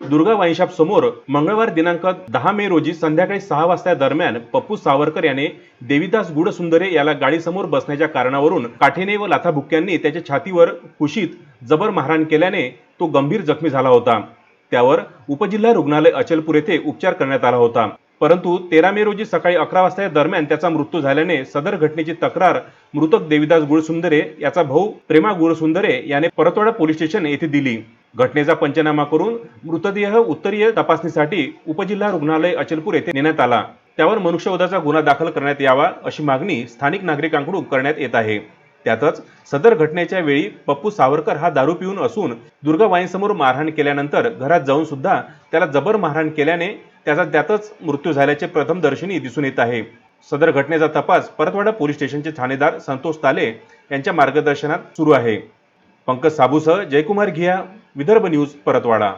Durga wine shop समोर मंगळवार दिनांक दहा मे रोजी संध्याकाळी सहा वाजता दरम्यान पप्पू सावरकर याने देवीदास गुडसुंदरे याला गाडीसमोर बसण्याच्या कारणावरून काठीने व लाथाबुक्क्यांनी त्याच्या छातीवर कुशीत जबर मारहाण केल्याने तो गंभीर जखमी झाला होता. त्यावर उपजिल्हा रुग्णालय अचलपूर येथे उपचार करण्यात आला होता. परंतु तेरा मे रोजी सकाळी अकरा वाजता दरम्यान त्याचा मृत्यू झाल्याने सदर घटनेची तक्रार मृतक देवीदास गुळसुंदरे याचा भाऊ प्रेमा गुळसुंदरे याने परतवाडा पोलीस स्टेशन येथे दिली. घटनेचा पंचनामा करून मृतदेह उत्तरीय तपासणीसाठी उपजिल्हा रुग्णालय अचलपूर येथे नेण्यात आला. त्यावर मनुष्यवधाचा गुन्हा दाखल करण्यात यावा अशी मागणी स्थानिक नागरिकांकडून करण्यात येत आहे. त्यातच सदर घटनेच्या वेळी पप्पू सावरकर हा दारू पिऊन असून दुर्गाबाईंसमोर मारहाण केल्यानंतर घरात जाऊन सुद्धा त्याला जबर मारहाण केल्याने त्याचा त्यातच मृत्यू झाल्याचे प्रथम दर्शनी दिसून येत आहे. सदर घटनेचा तपास परतवाडा पोलीस स्टेशनचे ठाणेदार संतोष ताले यांच्या मार्गदर्शनात सुरू आहे. पंकज साबूसह जयकुमार घिया विदर्भ न्यूज परतवाडा.